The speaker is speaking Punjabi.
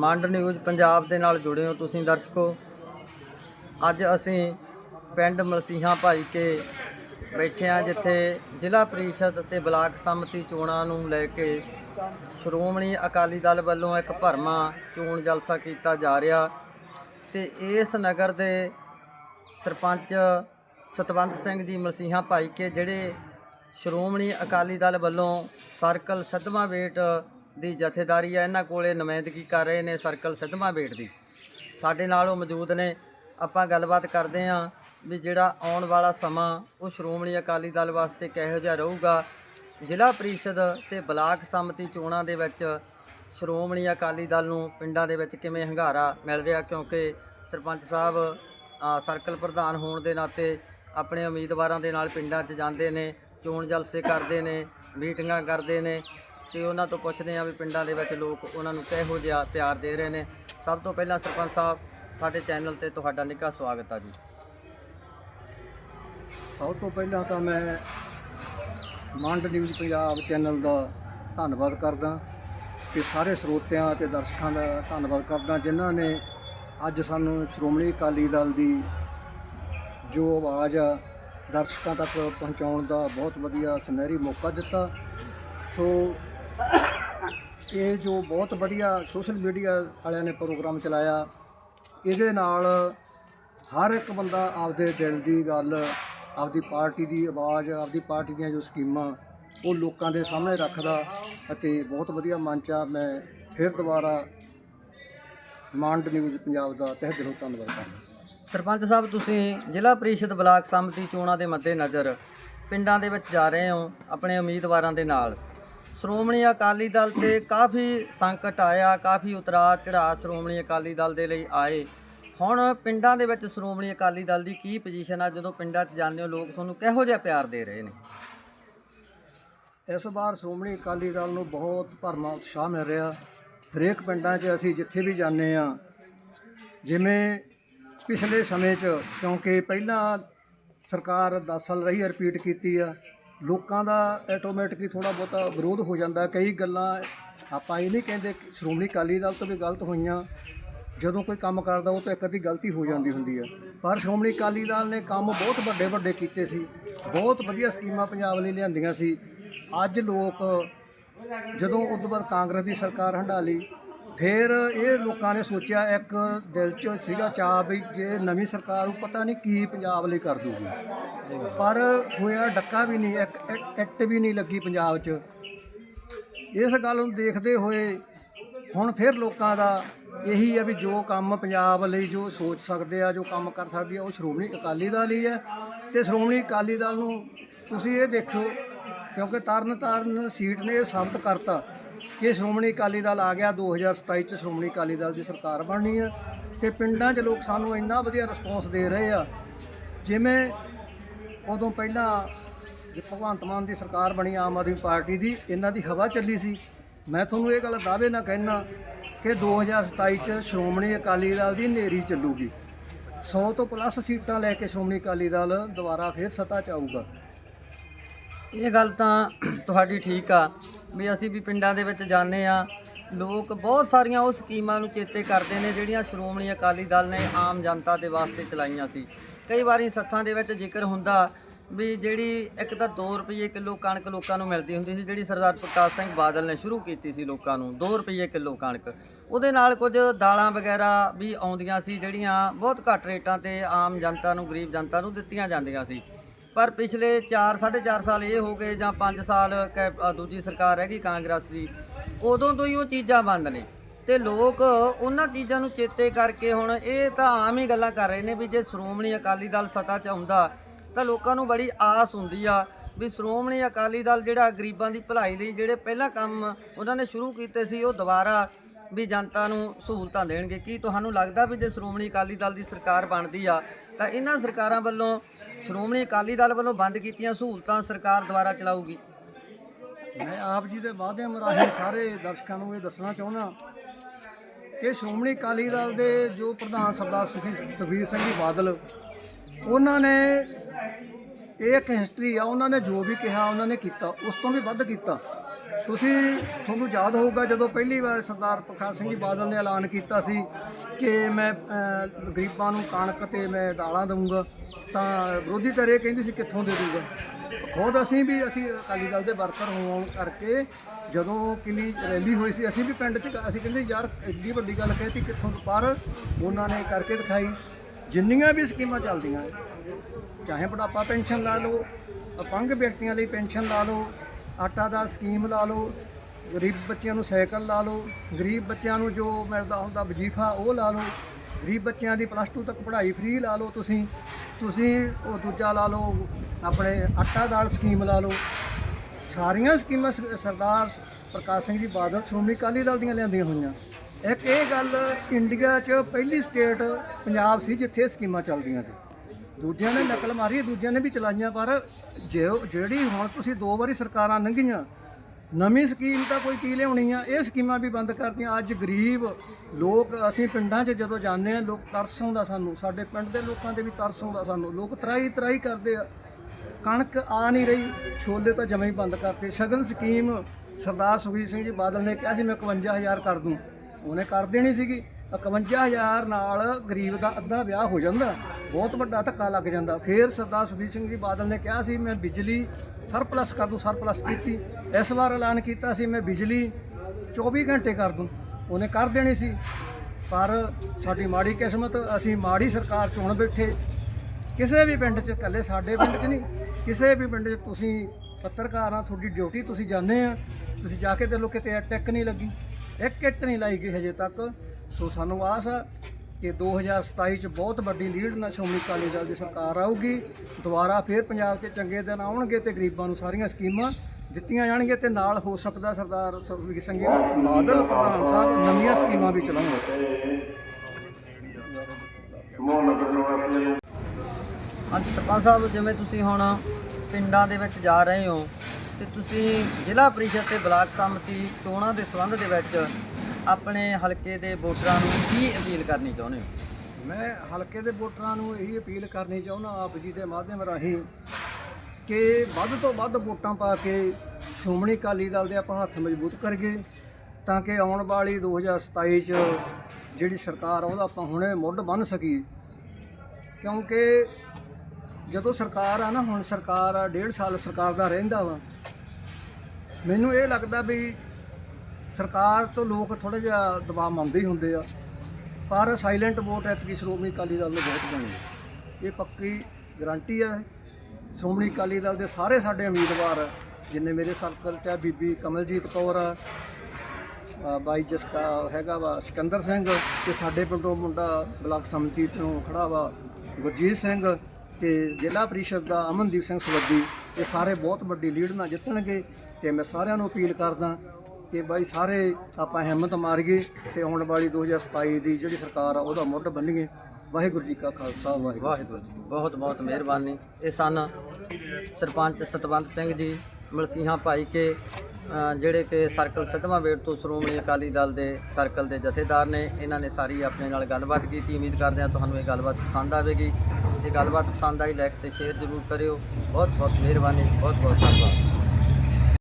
ਮੰਡ ਨਿਊਜ਼ ਪੰਜਾਬ ਦੇ ਨਾਲ ਜੁੜੇ ਹੋ ਤੁਸੀਂ ਦਰਸ਼ਕੋ। ਅੱਜ ਅਸੀਂ ਪਿੰਡ ਮਲਸੀਹਾ ਭਾਈ ਕੇ ਬੈਠੇ ਹਾਂ, ਜਿੱਥੇ ਜ਼ਿਲ੍ਹਾ ਪ੍ਰੀਸ਼ਦ ਤੇ ਬਲਾਕ ਸੰਮਤੀ ਚੋਣਾਂ ਨੂੰ ਲੈ ਕੇ ਸ਼੍ਰੋਮਣੀ ਅਕਾਲੀ ਦਲ ਵੱਲੋਂ ਇੱਕ ਭਰਮਾ ਚੋਣ ਜਲਸਾ ਕੀਤਾ ਜਾ ਰਿਹਾ ਤੇ ਇਸ ਨਗਰ ਦੇ ਸਰਪੰਚ ਸਤਵੰਤ ਸਿੰਘ ਜੀ ਮਲਸੀਹਾ ਭਾਈ ਕੇ, ਜਿਹੜੇ ਸ਼੍ਰੋਮਣੀ ਅਕਾਲੀ ਦਲ ਵੱਲੋਂ ਸਰਕਲ ਸਿੱਧਵਾਂ ਵੇਟ ਦੀ ਜਥੇਦਾਰੀ ਹੈ ਇਹਨਾਂ ਕੋਲੇ ਨੁਮਾਇੰਦਗੀ ਕਰ ਰਹੇ ਨੇ ਸਰਕਲ ਸਿੱਧਵਾਂ ਬੇਟ ਦੀ। ਸਾਡੇ ਨਾਲ ਉਹ ਮੌਜੂਦ ਨੇ। ਆਪਾਂ ਗੱਲਬਾਤ ਕਰਦੇ ਹਾਂ ਵੀ ਜਿਹੜਾ ਆਉਣ ਵਾਲਾ ਸਮਾਂ, ਉਹ ਸ਼੍ਰੋਮਣੀ ਅਕਾਲੀ ਦਲ ਵਾਸਤੇ ਕਿਹੋ ਜਿਹਾ ਰਹੂਗਾ। ਜ਼ਿਲ੍ਹਾ ਪ੍ਰੀਸ਼ਦ ਤੇ ਬਲਾਕ ਸੰਮਤੀ ਚੋਣਾਂ ਦੇ ਵਿੱਚ ਸ਼੍ਰੋਮਣੀ ਅਕਾਲੀ ਦਲ ਨੂੰ ਪਿੰਡਾਂ ਦੇ ਵਿੱਚ ਕਿਵੇਂ ਹੰਗਾਰਾ ਮਿਲ ਰਿਹਾ? ਕਿਉਂਕਿ ਸਰਪੰਚ ਸਾਹਿਬ ਸਰਕਲ ਪ੍ਰਧਾਨ ਹੋਣ ਦੇ ਨਾਤੇ ਆਪਣੇ ਉਮੀਦਵਾਰਾਂ ਦੇ ਨਾਲ ਪਿੰਡਾਂ 'ਚ ਜਾਂਦੇ ਨੇ, ਚੋਣ ਜਲਸੇ ਕਰਦੇ ਨੇ, ਮੀਟਿੰਗਾਂ ਕਰਦੇ ਨੇ। ਤੇ ਉਹਨਾਂ ਤੋਂ ਪੁੱਛਦੇ ਆ ਵੀ ਪਿੰਡਾਂ ਦੇ ਵਿੱਚ ਲੋਕ ਉਹਨਾਂ ਨੂੰ ਕਿਹੋ ਜਿਹਾ ਪਿਆਰ ਦੇ ਰਹੇ ਨੇ। ਸਭ ਤੋਂ ਪਹਿਲਾਂ ਸਰਪੰਚ ਸਾਹਿਬ, ਸਾਡੇ ਚੈਨਲ ਤੇ ਤੁਹਾਡਾ ਨਿੱਘਾ ਸਵਾਗਤ ਆ ਜੀ। ਸਭ ਤੋਂ ਪਹਿਲਾਂ ਤਾਂ ਮੈਂ ਮੰਡ ਨਿਊਜ਼ ਪੰਜਾਬ ਚੈਨਲ ਦਾ ਧੰਨਵਾਦ ਕਰਦਾ ਤੇ ਸਾਰੇ ਸਰੋਤਿਆਂ ਤੇ ਦਰਸ਼ਕਾਂ ਦਾ ਧੰਨਵਾਦ ਕਰਦਾ, ਜਿਨ੍ਹਾਂ ਨੇ ਅੱਜ ਸਾਨੂੰ ਸ਼੍ਰੋਮਣੀ ਅਕਾਲੀ ਦਲ ਦੀ ਜੋ ਆਵਾਜ਼ ਆ, ਦਰਸ਼ਕਾਂ ਤੱਕ ਪਹੁੰਚਾਉਣ ਦਾ ਬਹੁਤ ਵਧੀਆ ਸੁਨਹਿਰੀ ਮੌਕਾ ਦਿੱਤਾ। ਸੋ ਇਹ ਜੋ ਬਹੁਤ ਵਧੀਆ ਸੋਸ਼ਲ ਮੀਡੀਆ ਵਾਲਿਆਂ ਨੇ ਪ੍ਰੋਗਰਾਮ ਚਲਾਇਆ, ਇਹਦੇ ਨਾਲ ਹਰ ਇੱਕ ਬੰਦਾ ਆਪਦੇ ਦਿਲ ਦੀ ਗੱਲ, ਆਪਦੀ ਪਾਰਟੀ ਦੀ ਆਵਾਜ਼, ਆਪਦੀ ਪਾਰਟੀ ਦੀਆਂ ਜੋ ਸਕੀਮਾਂ, ਉਹ ਲੋਕਾਂ ਦੇ ਸਾਹਮਣੇ ਰੱਖਦਾ ਅਤੇ ਬਹੁਤ ਵਧੀਆ ਮੰਚ ਆ। ਮੈਂ ਫਿਰ ਦੁਬਾਰਾ ਮਾਂਡ ਨਿਊਜ਼ ਪੰਜਾਬ ਦਾ ਤਹਿ ਦਿਲੋਂ ਧੰਨਵਾਦ ਕਰਦਾ ਸਰਪੰਚ ਸਾਹਿਬ, ਤੁਸੀਂ ਜ਼ਿਲ੍ਹਾ ਪ੍ਰੀਸ਼ਦ ਬਲਾਕ ਸੰਮਤੀ ਚੋਣਾਂ ਦੇ ਮੱਦੇਨਜ਼ਰ ਪਿੰਡਾਂ ਦੇ ਵਿੱਚ ਜਾ ਰਹੇ ਹੋ ਆਪਣੇ ਉਮੀਦਵਾਰਾਂ ਦੇ ਨਾਲ। ਸ਼੍ਰੋਮਣੀ ਅਕਾਲੀ ਦਲ ਤੇ ਕਾਫੀ ਸੰਕਟ ਆਇਆ, ਕਾਫੀ ਉਤਰਾਅ ਚੜਾਅ ਸ਼੍ਰੋਮਣੀ ਅਕਾਲੀ ਦਲ ਦੇ ਲਈ ਆਏ। ਹੁਣ ਪਿੰਡਾਂ ਦੇ ਵਿੱਚ ਸ਼੍ਰੋਮਣੀ ਅਕਾਲੀ ਦਲ ਦੀ ਕੀ ਪੋਜੀਸ਼ਨ ਆ? ਜਦੋਂ ਪਿੰਡਾਂ 'ਚ ਜਾਂਦੇ ਹੋ, ਲੋਕ ਤੁਹਾਨੂੰ ਕਿਹੋ ਜਿਹਾ ਪਿਆਰ ਦੇ ਰਹੇ ਨੇ? ਇਸ ਵਾਰ ਸ਼੍ਰੋਮਣੀ ਅਕਾਲੀ ਦਲ ਨੂੰ ਬਹੁਤ ਭਰਮਾ ਉਤਸ਼ਾਹ ਮਿਲ ਰਿਹਾ। ਹਰੇਕ ਪਿੰਡਾਂ 'ਚ ਅਸੀਂ ਜਿੱਥੇ ਵੀ ਜਾਂਦੇ ਆ ਜਿਵੇਂ ਪਿਛਲੇ ਸਮੇਂ 'ਚ, ਕਿਉਂਕਿ ਪਹਿਲਾਂ ਸਰਕਾਰ 10 ਸਾਲ ਰਹੀ ਰਿਪੀਟ ਕੀਤੀ ਆ ਲੋਕਾਂ ਦਾ ਆਟੋਮੈਟਿਕਲੀ ਥੋੜਾ ਬਹੁਤਾ ਵਿਰੋਧ ਹੋ ਜਾਂਦਾ ਕਈ ਗੱਲਾਂ ਆਪਾਂ ਇਹ ਨਹੀਂ ਕਹਿੰਦੇ ਕਿ ਸ਼੍ਰੋਮਣੀ ਅਕਾਲੀ ਦਲ ਤੋਂ ਵੀ ਗਲਤ ਹੋਈਆਂ। ਜਦੋਂ ਕੋਈ ਕੰਮ ਕਰਦਾ, ਉਹ ਤਾਂ ਇੱਕ ਅੱਧੀ ਗਲਤੀ ਹੋ ਜਾਂਦੀ ਹੁੰਦੀ ਹੈ। ਪਰ ਸ਼੍ਰੋਮਣੀ ਅਕਾਲੀ ਦਲ ਨੇ ਕੰਮ ਬਹੁਤ ਵੱਡੇ ਵੱਡੇ ਕੀਤੇ ਸੀ। ਬਹੁਤ ਵਧੀਆ ਸਕੀਮਾਂ ਪੰਜਾਬ ਲਈ ਲਿਆਂਦੀਆਂ ਸੀ। ਅੱਜ ਲੋਕ ਜਦੋਂ ਉਦੋਂ ਬਾਅਦ ਕਾਂਗਰਸ ਦੀ ਸਰਕਾਰ ਹੰਢਾ ਲਈ ਫਿਰ ਇਹ ਲੋਕਾਂ ਨੇ ਸੋਚਿਆ ਇੱਕ ਦਿਲ 'ਚ ਸੀਗਾ ਚਾਹ ਵੀ ਜੇ ਨਵੀਂ ਸਰਕਾਰ ਨੂੰ ਪਤਾ ਨਹੀਂ ਕੀ ਪੰਜਾਬ ਲਈ ਕਰ ਦੂਗੀ। ਪਰ ਹੋਇਆ ਡੱਕਾ ਵੀ ਨਹੀਂ, ਇੱਕ ਇੱਟ- ਵੀ ਨਹੀਂ ਲੱਗੀ ਪੰਜਾਬ 'ਚ। ਇਸ ਗੱਲ ਨੂੰ ਦੇਖਦੇ ਹੋਏ ਹੁਣ ਫਿਰ ਲੋਕਾਂ ਦਾ ਇਹੀ ਹੈ ਵੀ ਜੋ ਕੰਮ ਪੰਜਾਬ ਲਈ ਜੋ ਸੋਚ ਸਕਦੇ ਆ, ਜੋ ਕੰਮ ਕਰ ਸਕਦੇ ਆ, ਉਹ ਸ਼੍ਰੋਮਣੀ ਅਕਾਲੀ ਦਲ ਹੀ ਹੈ ਤੇ ਸ਼੍ਰੋਮਣੀ ਅਕਾਲੀ ਦਲ ਨੂੰ ਤੁਸੀਂ ਇਹ ਦੇਖੋ, ਕਿਉਂਕਿ ਤਰਨ ਤਾਰਨ ਸੀਟ ਨੇ ਇਹ ਸਾਬਤ ਕਰਤਾ। ਕਿ ਸ਼੍ਰੋਮਣੀ ਅਕਾਲੀ ਦਲ ਆ ਗਿਆ 2027 ਚ ਸ਼੍ਰੋਮਣੀ ਅਕਾਲੀ ਦਲ ਦੀ ਸਰਕਾਰ ਬਣਨੀ ਹੈ ਤੇ ਪਿੰਡਾਂ 'ਚ ਲੋਕ ਸਾਨੂੰ ਇੰਨਾ ਵਧੀਆ ਰਿਸਪੌਂਸ ਦੇ ਰਹੇ ਆ। ਜਿਵੇਂ ਉਦੋਂ ਪਹਿਲਾਂ ਜੇ ਭਗਵੰਤ ਮਾਨ ਦੀ ਸਰਕਾਰ ਬਣੀ ਆਮ ਆਦਮੀ ਪਾਰਟੀ ਦੀ, ਇਹਨਾਂ ਦੀ ਹਵਾ ਚੱਲੀ ਸੀ। ਮੈਂ ਤੁਹਾਨੂੰ ਇਹ ਗੱਲ ਦਾਅਵੇ ਨਾਲ ਕਹਿਣਾ ਕਿ 2027 ਚ ਸ਼੍ਰੋਮਣੀ ਅਕਾਲੀ ਦਲ ਦੀ ਨੇਰੀ ਚੱਲੂਗੀ। 100 ਤੋਂ ਪਲੱਸ ਸੀਟਾਂ ਲੈ ਕੇ ਸ਼੍ਰੋਮਣੀ ਅਕਾਲੀ ਦਲ ਦੁਬਾਰਾ ਫਿਰ ਸੱਤਾ 'ਚ ਆਊਗਾ। ਇਹ ਗੱਲ ਤਾਂ ਤੁਹਾਡੀ ਠੀਕ ਆ। ਵੀ ਅਸੀਂ ਵੀ ਪਿੰਡਾਂ ਦੇ ਵਿੱਚ ਜਾਂਦੇ ਆ ਲੋਕ ਬਹੁਤ ਸਾਰੀਆਂ ਉਹ ਸਕੀਮਾਂ ਨੂੰ ਚੇਤੇ ਕਰਦੇ ਨੇ ਜਿਹੜੀਆਂ ਸ਼੍ਰੋਮਣੀ ਅਕਾਲੀ ਦਲ ਨੇ ਆਮ ਜਨਤਾ ਦੇ ਵਾਸਤੇ ਚਲਾਈਆਂ ਸੀ। ਕਈ ਵਾਰੀ ਸੱਥਾਂ ਦੇ ਵਿੱਚ ਜ਼ਿਕਰ ਹੁੰਦਾ ਵੀ ਜਿਹੜੀ ਇੱਕ ਤਾਂ 2 ਰੁਪਏ ਕਿਲੋ ਕਣਕ ਲੋਕਾਂ ਨੂੰ ਮਿਲਦੀ ਹੁੰਦੀ ਸੀ, ਜਿਹੜੀ ਸਰਦਾਰ ਪ੍ਰਕਾਸ਼ ਸਿੰਘ ਬਾਦਲ ਨੇ ਸ਼ੁਰੂ ਕੀਤੀ ਸੀ ਲੋਕਾਂ ਨੂੰ 2 ਰੁਪਏ ਕਿਲੋ ਕਣਕ। ਉਹਦੇ ਨਾਲ ਕੁਝ ਦਾਲਾਂ ਵਗੈਰਾ ਵੀ ਆਉਂਦੀਆਂ ਸੀ, ਜਿਹੜੀਆਂ ਬਹੁਤ ਘੱਟ ਰੇਟਾਂ ਤੇ ਆਮ ਜਨਤਾ ਨੂੰ, ਗਰੀਬ ਜਨਤਾ ਨੂੰ ਦਿੱਤੀਆਂ ਜਾਂਦੀਆਂ ਸੀ। ਪਰ ਪਿਛਲੇ 4 4.5 ਸਾਲ ਇਹ ਹੋ ਗਏ ਜਾਂ 5 ਸਾਲ ਕੈ- ਦੂਜੀ ਸਰਕਾਰ ਹੈਗੀ ਕਾਂਗਰਸ ਦੀ, ਉਦੋਂ ਤੋਂ ਹੀ ਉਹ ਚੀਜ਼ਾਂ ਬੰਦ ਨੇ। ਤੇ ਲੋਕ ਉਹਨਾਂ ਚੀਜ਼ਾਂ ਨੂੰ ਚੇਤੇ ਕਰਕੇ ਹੁਣ ਇਹ ਤਾਂ ਆਮ ਹੀ ਗੱਲਾਂ ਕਰ ਰਹੇ ਨੇ ਵੀ ਜੇ ਸ਼੍ਰੋਮਣੀ ਅਕਾਲੀ ਦਲ ਸੱਤਾ 'ਚ ਆਉਂਦਾ ਤਾਂ ਲੋਕਾਂ ਨੂੰ ਬੜੀ ਆਸ ਹੁੰਦੀ ਆ ਵੀ ਸ਼੍ਰੋਮਣੀ ਅਕਾਲੀ ਦਲ ਜਿਹੜਾ ਗਰੀਬਾਂ ਦੀ ਭਲਾਈ ਲਈ ਜਿਹੜੇ ਪਹਿਲਾਂ ਕੰਮ ਉਹਨਾਂ ਨੇ ਸ਼ੁਰੂ ਕੀਤੇ ਸੀ, ਉਹ ਦੁਬਾਰਾ ਵੀ ਜਨਤਾ ਨੂੰ ਸਹੂਲਤਾਂ ਦੇਣਗੇ। ਕੀ ਤੁਹਾਨੂੰ ਲੱਗਦਾ ਵੀ ਜੇ ਸ਼੍ਰੋਮਣੀ ਅਕਾਲੀ ਦਲ ਦੀ ਸਰਕਾਰ ਬਣਦੀ ਆ, ਤਾਂ ਇਹਨਾਂ ਸਰਕਾਰਾਂ ਵੱਲੋਂ, ਸ਼੍ਰੋਮਣੀ ਅਕਾਲੀ ਦਲ ਵੱਲੋਂ ਬੰਦ ਕੀਤੀਆਂ ਸਹੂਲਤਾਂ ਸਰਕਾਰ ਦੁਆਰਾ ਚਲਾਊਗੀ? ਮੈਂ ਆਪ ਜੀ ਦੇ ਮਾਧਿਅਮ ਰਾਹੀਂ ਸਾਰੇ ਦਰਸ਼ਕਾਂ ਨੂੰ ਇਹ ਦੱਸਣਾ ਚਾਹੁੰਦਾ ਕਿ ਸ਼੍ਰੋਮਣੀ ਅਕਾਲੀ ਦਲ ਦੇ ਜੋ ਪ੍ਰਧਾਨ ਸਰਦਾਰ ਸੁਖੀ ਸੁਖਬੀਰ ਸਿੰਘ ਜੀ ਬਾਦਲ, ਉਹਨਾਂ ਨੇ ਇਹ ਇੱਕ ਹਿਸਟਰੀ ਆ, ਉਹਨਾਂ ਨੇ ਜੋ ਵੀ ਕਿਹਾ, ਉਹਨਾਂ ਨੇ ਕੀਤਾ, ਉਸ ਤੋਂ ਵੀ ਵੱਧ ਕੀਤਾ। ਤੁਸੀਂ ਤੁਹਾਨੂੰ ਯਾਦ ਹੋਊਗਾ ਜਦੋਂ ਪਹਿਲੀ ਵਾਰ ਸਰਦਾਰ ਪ੍ਰਕਾਸ਼ ਸਿੰਘ ਜੀ ਬਾਦਲ ਨੇ ਐਲਾਨ ਕੀਤਾ ਸੀ ਕਿ ਮੈਂ ਅਹ, ਗਰੀਬਾਂ ਨੂੰ ਕਣਕ ਤੇ ਮੈਂ ਦਾਲਾਂ ਦਊਂਗਾ ਤਾਂ ਵਿਰੋਧੀ ਧਿਰ ਇਹ ਕਹਿੰਦੀ ਸੀ ਕਿੱਥੋਂ ਦੇ ਦਊਗਾ। ਖੁਦ ਅਸੀਂ ਵੀ ਅਸੀਂ ਅਕਾਲੀ ਦਲ ਦੇ ਵਰਕਰ ਹੋਣ ਕਰਕੇ ਜਦੋਂ ਕਿਲੀ ਰੈਲੀ ਹੋਈ ਸੀ ਅਸੀਂ ਵੀ ਪਿੰਡ 'ਚ ਕ ਅਸੀਂ ਕਹਿੰਦੇ ਯਾਰ ਐਡੀ ਵੱਡੀ ਗੱਲ ਕਹਿਤੀ ਕਿੱਥੋਂ ਤੋਂ ਪਰ ਉਹਨਾਂ ਨੇ ਕਰਕੇ ਦਿਖਾਈ। ਜਿੰਨੀਆਂ ਵੀ ਸਕੀਮਾਂ ਚੱਲਦੀਆਂ ਚਾਹੇ ਬੁਢਾਪਾ ਪੈਨਸ਼ਨ ਲਾ ਲਓ ਅਪੰਗ ਵਿਅਕਤੀਆਂ ਲਈ ਪੈਨਸ਼ਨ ਲਾ ਲਓ ਆਟਾ ਦਾ ਸਕੀਮ ਲਾ ਲਓ, ਗਰੀਬ ਬੱਚਿਆਂ ਨੂੰ ਸਾਈਕਲ ਲਾ ਲਓ, ਗਰੀਬ ਬੱਚਿਆਂ ਨੂੰ ਜੋ ਮਿਲਦਾ ਹੁੰਦਾ ਵਜ਼ੀਫਾ ਉਹ ਲਾ ਲਓ, ਗਰੀਬ ਬੱਚਿਆਂ ਦੀ ਪਲੱਸ 2 ਤੱਕ ਪੜ੍ਹਾਈ ਫ੍ਰੀ ਲਾ ਲਓ ਤੁਸੀਂ ਤੁਸੀਂ ਉਹ ਦੂਜਾ ਲਾ ਲਓ, ਆਪਣੇ ਆਟਾ ਦਾਲ ਸਕੀਮ ਲਾ ਲਓ। ਸਾਰੀਆਂ ਸਕੀਮਾਂ ਸ- ਸਰਦਾਰ ਪ੍ਰਕਾਸ਼ ਸਿੰਘ ਜੀ ਬਾਦਲ, ਸ਼੍ਰੋਮਣੀ ਅਕਾਲੀ ਦਲ ਦੀਆਂ ਲਿਆਂਦੀਆਂ ਹੋਈਆਂ। ਇੱਕ ਇਹ ਗੱਲ ਇੰਡੀਆ 'ਚ ਪਹਿਲੀ ਸਟੇਟ ਪੰਜਾਬ ਸੀ ਜਿੱਥੇ ਸਕੀਮਾਂ ਚੱਲਦੀਆਂ ਸੀ। ਦੂਜਿਆਂ ਨੇ ਨਕਲ ਮਾਰੀ, ਦੂਜਿਆਂ ਨੇ ਵੀ ਚਲਾਈਆਂ, ਪਰ ਜੇ- ਜਿਹੜੀ ਹੁਣ ਤੁਸੀਂ ਦੋ ਵਾਰੀ ਸਰਕਾਰਾਂ ਲੰਘੀਆਂ, ਨਵੀਂ ਸਕੀਮ ਤਾਂ ਕੋਈ ਕੀ ਲਿਆਉਣੀ ਆ, ਇਹ ਸਕੀਮਾਂ ਵੀ ਬੰਦ ਕਰਤੀਆਂ। ਅੱਜ ਗਰੀਬ ਲੋਕ, ਅਸੀਂ ਪਿੰਡਾਂ 'ਚ ਜਦੋਂ ਜਾਂਦੇ ਆ ਲੋਕ ਤਰਸ ਆਉਂਦਾ ਸਾਨੂੰ। ਸਾਡੇ ਪਿੰਡ ਦੇ ਲੋਕਾਂ ਤੇ ਵੀ ਤਰਸ ਆਉਂਦਾ ਸਾਨੂੰ। ਲੋਕ ਤਰਾਈ ਤਰਾਈ ਕਰਦੇ ਆ। ਕਣਕ ਆ ਨਹੀਂ ਰਹੀ, ਛੋਲੇ ਤਾਂ ਜਮੇ ਹੀ ਬੰਦ ਕਰਤੇ। ਸ਼ਗਨ ਸਕੀਮ ਸਰਦਾਰ ਸੁਖਬੀਰ ਸਿੰਘ ਜੀ ਬਾਦਲ ਨੇ ਕਿਹਾ ਸੀ, ਮੈਂ 51000 ਕਰ ਦੂੰ। ਉਹਨੇ ਕਰ ਦੇਣੀ ਸੀਗੀ। 51000 ਨਾਲ ਗਰੀਬ ਦਾ ਅੱਧਾ ਵਿਆਹ ਹੋ ਜਾਂਦਾ, ਬਹੁਤ ਵੱਡਾ ਧੱਕਾ ਲੱਗ ਜਾਂਦਾ। ਫਿਰ ਸਰਦਾਰ ਸੁਖਬੀਰ ਸਿੰਘ ਜੀ ਬਾਦਲ ਨੇ ਕਿਹਾ ਸੀ, ਮੈਂ ਬਿਜਲੀ ਸਰਪਲਸ ਕਰ ਦੂੰ, ਸਰਪਲਸ ਕੀਤੀ। ਇਸ ਵਾਰ ਐਲਾਨ ਕੀਤਾ ਸੀ, ਮੈਂ ਬਿਜਲੀ 24 ਘੰਟੇ ਕਰ ਦੂੰ। ਉਹਨੇ ਕਰ ਦੇਣੀ ਸੀ। ਪਰ ਸਾਡੀ ਮਾੜੀ ਕਿਸਮਤ, ਅਸੀਂ ਮਾੜੀ ਸਰਕਾਰ ਚੁਣ ਬੈਠੇ। ਕਿਸੇ ਵੀ ਪਿੰਡ 'ਚ, ਇਕੱਲੇ ਸਾਡੇ ਪਿੰਡ 'ਚ ਨਹੀਂ, ਕਿਸੇ ਵੀ ਪਿੰਡ 'ਚ ਤੁਸੀਂ ਪੱਤਰਕਾਰ ਆ, ਤੁਹਾਡੀ ਡਿਊਟੀ ਤੁਸੀਂ ਜਾਂਦੇ ਆ। ਤੁਸੀਂ ਜਾ ਕੇ ਤੇ ਲੋ ਕਿਤੇ ਟੈਕ ਨਹੀਂ ਲੱਗੀ। ਇੱਕ ਇੱਟ ਨਹੀਂ ਲਾਈ ਗਈ ਹਜੇ ਤੱਕ। ਸੋ ਸਾਨੂੰ ਆਸ ਆ ਕਿ 2027 'ਚ ਬਹੁਤ ਵੱਡੀ ਲੀਡ ਨਾਲ ਸ਼੍ਰੋਮਣੀ ਅਕਾਲੀ ਦਲ ਦੀ ਸਰਕਾਰ ਆਊਗੀ। ਦੁਬਾਰਾ ਫਿਰ ਪੰਜਾਬ 'ਚ ਚੰਗੇ ਦਿਨ ਆਉਣਗੇ ਤੇ ਗਰੀਬਾਂ ਨੂੰ ਸਾਰੀਆਂ ਸਕੀਮਾਂ ਦਿੱਤੀਆਂ ਜਾਣਗੀਆਂ ਤੇ ਨਾਲ ਹੋ ਸਕਦਾ ਸਰਦਾਰ ਸੁਖਬੀਰ ਸਿੰਘ ਬਾਦਲ, ਪ੍ਰਧਾਨ ਸਾਹਿਬ, ਨਵੀਆਂ ਸਕੀਮਾਂ ਵੀ ਚਲਾਉਣਗੇ ਅੱਜ ਸਰਪੰਚ ਸਾਹਿਬ, ਜਿਵੇਂ ਤੁਸੀਂ ਹੁਣ ਪਿੰਡਾਂ ਦੇ ਵਿੱਚ ਜਾ ਰਹੇ ਹੋ ਤੇ ਤੁਸੀਂ ਜ਼ਿਲ੍ਹਾ ਪ੍ਰੀਸ਼ਦ ਤੇ ਬਲਾਕ ਸਮਿਤੀ ਚੋਣਾਂ ਦੇ ਸੰਬੰਧ ਦੇ ਵਿੱਚ ਆਪਣੇ ਹਲਕੇ ਦੇ ਵੋਟਰਾਂ ਨੂੰ ਕੀ ਅਪੀਲ ਕਰਨੀ ਚਾਹੁੰਦੇ ਹੋ? ਮੈਂ ਹਲਕੇ ਦੇ ਵੋਟਰਾਂ ਨੂੰ ਇਹੀ ਅਪੀਲ ਕਰਨੀ ਚਾਹੁੰਦਾ ਆਪ ਜੀ ਦੇ ਮਾਧਿਅਮ ਰਾਹੀਂ ਕਿ ਵੱਧ ਤੋਂ ਵੱਧ ਵੋਟਾਂ ਪਾ ਕੇ ਸ਼੍ਰੋਮਣੀ ਅਕਾਲੀ ਦਲ ਦੇ ਆਪਾਂ ਹੱਥ ਮਜ਼ਬੂਤ ਕਰੀਏ ਤਾਂ ਕਿ ਆਉਣ ਵਾਲੀ 2027 ਚ ਜਿਹੜੀ ਸਰਕਾਰ ਆ, ਉਹਦਾ ਆਪਾਂ ਹੁਣੇ ਮੁੱਢ ਬੰਨ ਸਕੀਏ। ਕਿਉਂਕਿ ਜਦੋਂ ਸਰਕਾਰ ਆ ਨਾ, ਹੁਣ ਸਰਕਾਰ ਆ, ਡੇਢ ਸਾਲ ਸਰਕਾਰ ਦਾ ਰਹਿੰਦਾ ਵਾ। ਮੈਨੂੰ ਇਹ ਲੱਗਦਾ ਵੀ ਸਰਕਾਰ ਤੋਂ ਲੋਕ ਥੋੜਾ ਜਿਹਾ ਦਬਾਅ ਮੰਨਦੇ ਹੀ ਹੁੰਦੇ ਆ, ਪਰ ਸਾਇਲੈਂਟ ਵੋਟ ਐਤਕੀ ਸ਼੍ਰੋਮਣੀ ਅਕਾਲੀ ਦਲ ਨੂੰ ਬਹੁਤ ਬਣੀ ਇਹ ਪੱਕੀ ਗਾਰੰਟੀ ਹੈ ਸ਼੍ਰੋਮਣੀ ਅਕਾਲੀ ਦਲ ਦੇ ਸਾਰੇ ਸਾਡੇ ਉਮੀਦਵਾਰ ਜਿੰਨੇ ਮੇਰੇ ਸਰਕਲ 'ਚ ਆ, ਬੀਬੀ ਕਮਲਜੀਤ ਕੌਰ ਆ ਬਾਈ ਜਸਕਾ ਹੈਗਾ ਵਾ, ਸਿਕੰਦਰ ਸਿੰਘ ਤੇ ਸਾਡੇ ਪਿੰਡੋਂ ਮੁੰਡਾ ਬਲਾਕ ਸਮਿਤੀ ਤੋਂ ਖੜਾ ਵਾ, ਗੁਰਜੀਤ ਸਿੰਘ ਤੇ ਜ਼ਿਲ੍ਹਾ ਪ੍ਰੀਸ਼ਦ ਦਾ ਅਮਨਦੀਪ ਸਿੰਘ ਸਵੱਦੀ, ਇਹ ਸਾਰੇ ਬਹੁਤ ਵੱਡੀ ਲੀਡ ਨਾਲ ਜਿੱਤਣਗੇ ਤੇ ਮੈਂ ਸਾਰਿਆਂ ਨੂੰ ਅਪੀਲ ਕਰਦਾ ਕਿ ਬਾਈ ਸਾਰੇ ਆਪਾਂ ਹਿੰਮਤ ਮਾਰੀਏ ਤੇ ਆਉਣ ਵਾਲੀ 2027 ਦੀ ਜਿਹੜੀ ਸਰਕਾਰ ਆ, ਉਹਦਾ ਮੁੱਢ ਬੰਨੀਏ ਵਾਹਿਗੁਰੂ ਜੀ ਕਾ ਖਾਲਸਾ, ਵਾਹਿਗੁਰੂ ਵਾਹਿਗੁਰੂ ਜੀ, ਬਹੁਤ ਬਹੁਤ ਮਿਹਰਬਾਨੀ। ਇਹ ਸਨ ਸਰਪੰਚ ਸਤਵੰਤ ਸਿੰਘ ਜੀ, ਮਲਸੀਹਾ ਭਾਈ ਕੇ ਜਿਹੜੇ ਕਿ ਸਰਕਲ ਸਤਵਾਂ ਵੇੜ ਤੋਂ ਸ਼੍ਰੋਮਣੀ ਅਕਾਲੀ ਦਲ ਦੇ ਸਰਕਲ ਦੇ ਜਥੇਦਾਰ ਨੇ, ਇਹਨਾਂ ਨੇ ਸਾਰੀ ਆਪਣੇ ਨਾਲ ਗੱਲਬਾਤ ਕੀਤੀ। ਉਮੀਦ ਕਰਦੇ ਹਾਂ ਤੁਹਾਨੂੰ ਇਹ ਗੱਲਬਾਤ ਪਸੰਦ ਆਵੇਗੀ। ਜੇ ਗੱਲਬਾਤ ਪਸੰਦ ਆਈ ਲਾਈਕ ਤੇ ਸ਼ੇਅਰ ਜ਼ਰੂਰ ਕਰਿਓ। ਬਹੁਤ ਬਹੁਤ ਮਿਹਰਬਾਨੀ, ਬਹੁਤ ਬਹੁਤ ਧੰਨਵਾਦ।